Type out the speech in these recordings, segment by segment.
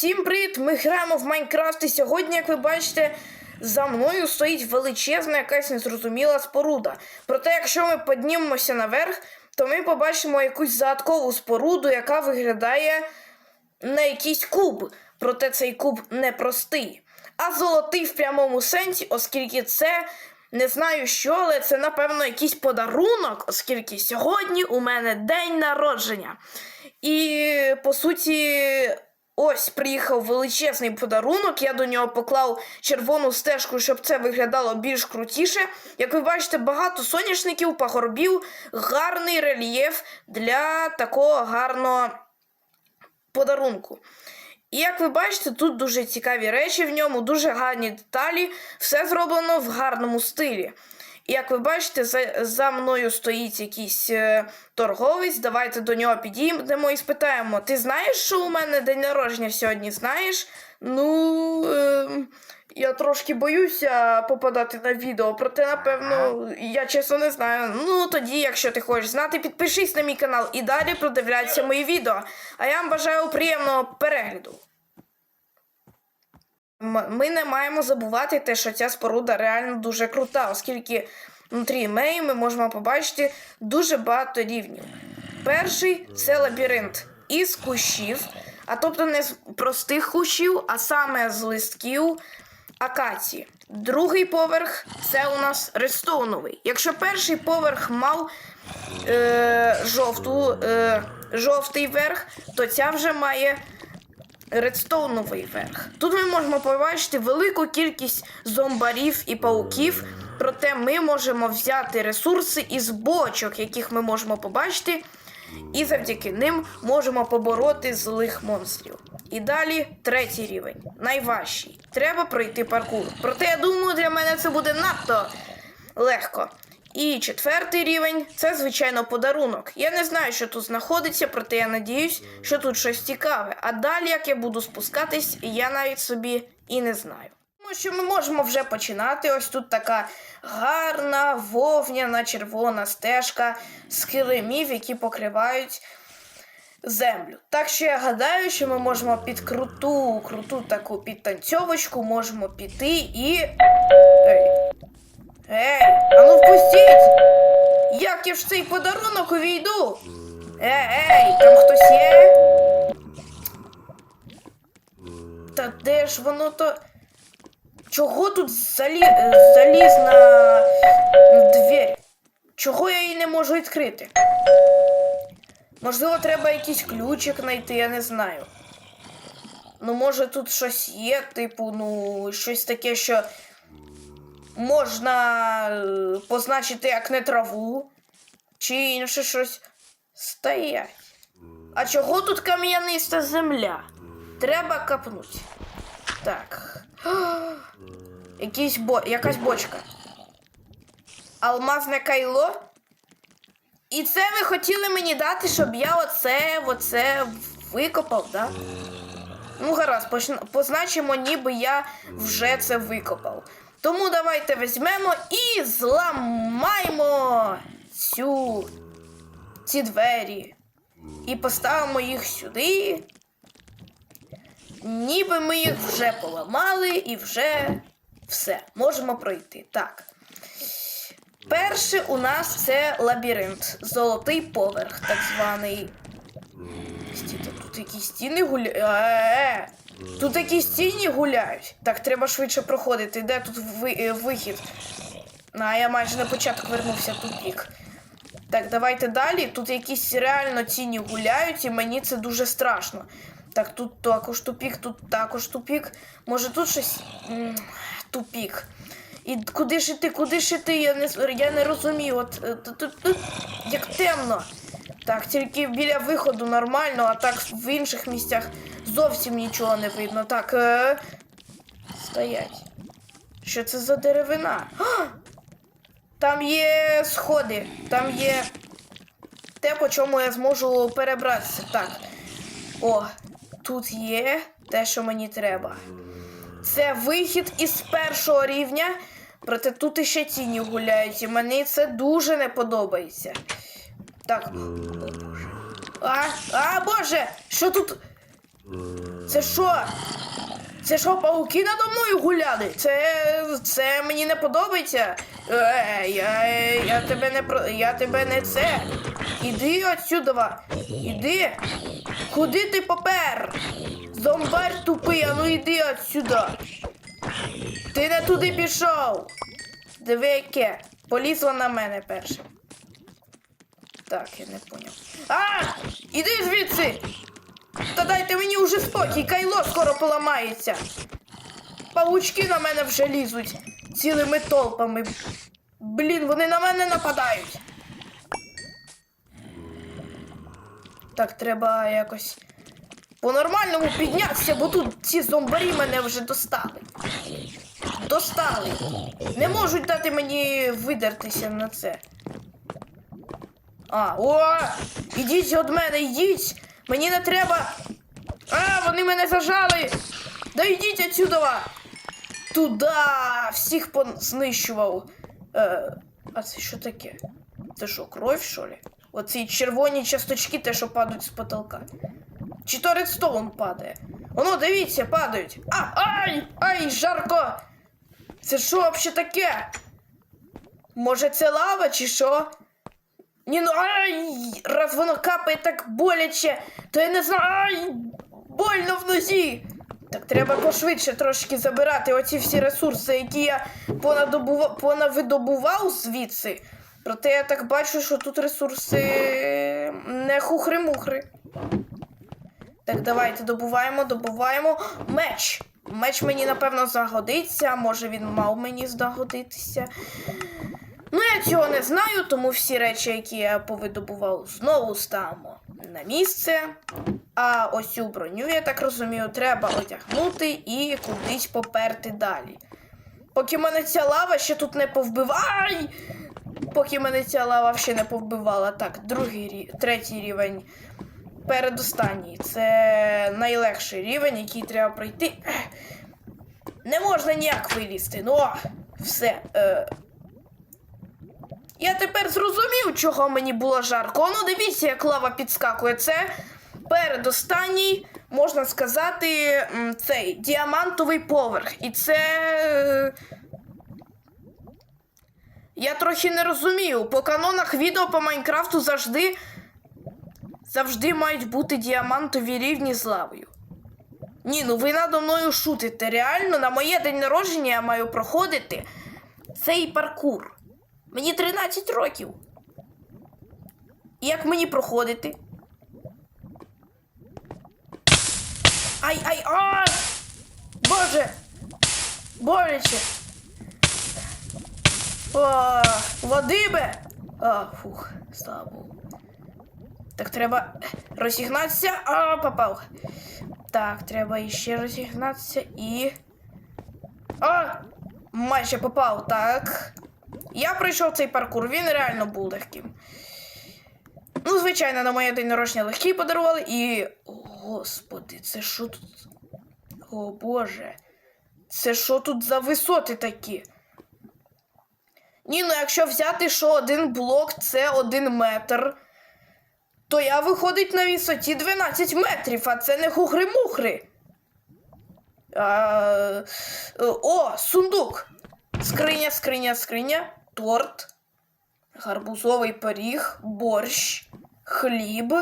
Всім привіт! Ми граємо в Майнкрафт і сьогодні, як ви бачите, за мною стоїть величезна якась незрозуміла споруда. Проте, якщо ми піднімемося наверх, то ми побачимо якусь загадкову споруду, яка виглядає на якийсь куб. Проте цей куб не простий, а золотий в прямому сенсі, оскільки це не знаю що, але це, напевно, якийсь подарунок, оскільки сьогодні у мене день народження. І по суті, ось приїхав величезний подарунок. Я до нього поклав червону стежку, щоб це виглядало більш крутіше. Як ви бачите, багато соняшників, пагорбів, гарний рельєф для такого гарного подарунку. І як ви бачите, тут дуже цікаві речі в ньому, дуже гарні деталі, все зроблено в гарному стилі. І як ви бачите, за, за мною стоїть якийсь е, торговець. Давайте до нього підійдемо і спитаємо: ти знаєш, що у мене день народження сьогодні? Знаєш? Ну, е, я трошки боюся попадати на відео, проте, напевно, я чесно не знаю. Ну, тоді, якщо ти хочеш знати, підпишись на мій канал і далі продивляйся мої відео. А я вам бажаю приємного перегляду. Ми не маємо забувати те, що ця споруда реально дуже крута, оскільки внутрі неї ми можемо побачити дуже багато рівнів. Перший це лабіринт із кущів, а тобто не з простих кущів, а саме з листків акації. Другий поверх це у нас редстоуновий. Якщо перший поверх мав е, жовту, е, жовтий верх, то ця вже має редстоуновий верх. Тут ми можемо побачити велику кількість зомбарів і пауків, проте ми можемо взяти ресурси із бочок, яких ми можемо побачити, і завдяки ним можемо побороти злих монстрів. І далі третій рівень, найважчий. Треба пройти паркур. Проте я думаю, для мене це буде надто легко. І четвертий рівень це, звичайно, подарунок. Я не знаю, що тут знаходиться, проте я надіюсь, що тут щось цікаве. А далі, як я буду спускатись, я навіть собі і не знаю. Тому що ми можемо вже починати. Ось тут така гарна вовняна червона стежка з килимів, які покривають землю. Так що я гадаю, що ми можемо під круту, круту таку підтанцьовочку можемо піти і. Ей, а ну впустіть! Як я ж цей подарунок увійду? Ей, ей, там хтось є? Та де ж воно то. Чого тут залі... е, залізна двері? Чого я її не можу відкрити? Можливо, треба якийсь ключик знайти, я не знаю. Ну, може, тут щось є, типу, ну, щось таке, що можна е, позначити як не траву, чи інше щось стоять. А чого тут кам'яниста земля? Треба капнути. Так. Якийсь бо... Якась бочка. Алмазне кайло. І це ви хотіли мені дати, щоб я оце, оце викопав, да? Ну, гаразд, позначимо, ніби я вже це викопав. Тому давайте візьмемо і зламаємо цю ці двері. І поставимо їх сюди. Ніби ми їх вже поламали і вже все, можемо пройти. Так. Перше у нас це лабіринт. Золотий поверх, так званий. Тут якісь стіни гуляють. Тут якісь стіни гуляють. Так, треба швидше проходити. Де тут ви- е, вихід? А, я майже на початок вернувся тупік. Так, давайте далі. Тут якісь реально тіні гуляють, і мені це дуже страшно. Так, тут також тупік, тут також тупік. Може тут щось. Тупік. І куди ж іти, куди ж іти? Я не, я не розумію. От е, тут, тут як темно. Так, тільки біля виходу нормально, а так в інших місцях зовсім нічого не видно. Так. Е... Стоять. Що це за деревина? А! Там є сходи, там є те, по чому я зможу перебратися. Так. О, тут є те, що мені треба. Це вихід із першого рівня, проте тут іще тіні гуляють, і мені це дуже не подобається. Так. А, а, Боже! Що тут? Це що? Це що, пауки надо мною гуляли? Це. це мені не подобається. Е, я, я тебе не. Я тебе не це. Іди отсюда. Іди. Куди ти попер? Зомбар тупий, а ну іди отсюда. Ти не туди пішов. Диви. Полізла на мене першим. Так, я не поняв. А! Іди звідси! Та дайте мені уже спокій, кайло скоро поламається. Павучки на мене вже лізуть цілими толпами. Блін, вони на мене нападають. Так, треба якось по-нормальному піднятися, бо тут ці зомбарі мене вже достали. Достали. Не можуть дати мені видертися на це. А, о! Ідіть від мене, йдіть! Мені не треба. А, вони мене зажали! Да йдіть отсюда! Туда! Всіх знищував. Е, а це що таке? Це що, кров, що ли? Оці червоні часточки, те, що падають з потолка. Чи то редстоун падає? Воно, дивіться, падають. А, ай! Ай, жарко! Це що взагалі таке? Може це лава чи що? Ні, ну ай! Раз воно капає так боляче, то я не знаю. Ай! Больно в нозі! Так треба пошвидше трошки забирати оці всі ресурси, які я понавидобував звідси. Проте я так бачу, що тут ресурси не хухри-мухри. Так, давайте добуваємо, добуваємо. Меч. Меч мені, напевно, загодиться. Може він мав мені здогодитися. Ну, я цього не знаю, тому всі речі, які я повидобував, знову ставимо на місце. А ось цю броню, я так розумію, треба одягнути і кудись поперти далі. Поки мене ця лава ще тут не повбиває. Поки мене ця лава ще не повбивала. Так, другий третій рівень. Передостанній. Це найлегший рівень, який треба пройти. Не можна ніяк вилізти. Ну, все. Е... Я тепер зрозумів, чого мені було жарко. Ну, дивіться, як лава підскакує. Це передостанній, можна сказати, цей діамантовий поверх. І це. е, Я трохи не розумію. По канонах відео по Майнкрафту завжди. Завжди мають бути діамантові рівні з лавою. Ні, ну ви надо мною шутите. Реально, на моє день народження я маю проходити цей паркур. Мені 13 років. І як мені проходити? Ай, ай, ай! Боже! Боляче! О, води! А, фух, слава. Так треба розігнатися. А, попав. Так, треба іще розігнатися і. А! Майже попав, так. Я пройшов цей паркур, він реально був легким. Ну, звичайно, на моє день народження легкий подарували і. Господи, це що тут? О Боже. Це що тут за висоти такі? Ні, ну якщо взяти, що один блок це один метр, то я виходить на висоті 12 метрів, а це не хухри-мухри. А, о, сундук. Скриня, скриня, скриня, торт, гарбузовий пиріг, борщ, хліб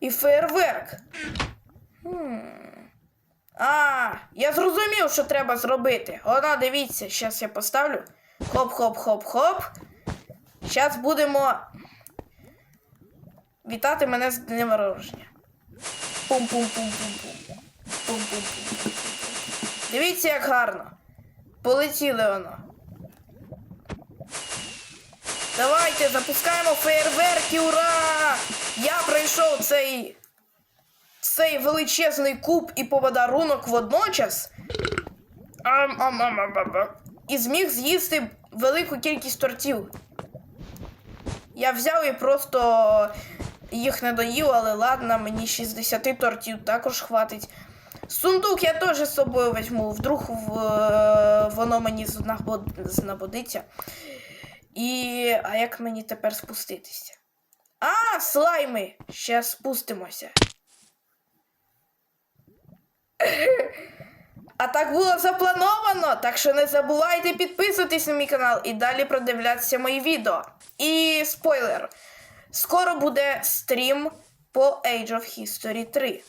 і фейерверк. А, я зрозумів, що треба зробити. Вона, дивіться, зараз я поставлю. Хоп-хоп-хоп-хоп. Зараз будемо вітати мене з днем народження. Пум-пум-пум-пум-пум. Пум-пум-пум. Дивіться, як гарно. Полетіли воно. Давайте запускаємо феєрверки, ура! Я пройшов цей цей величезний куб і подарунок водночас. Ам-ам-ам-ам-ам. І зміг з'їсти велику кількість тортів. Я взяв і просто їх не доїв, але ладно, мені 60 тортів також хватить. Сундук я теж з собою візьму, вдруг в, е, воно мені знабод- знабодиться. І. А як мені тепер спуститися? А, слайми! Ще спустимося. А так було заплановано, так що не забувайте підписуватись на мій канал і далі продивлятися мої відео. І спойлер: скоро буде стрім по Age of History 3.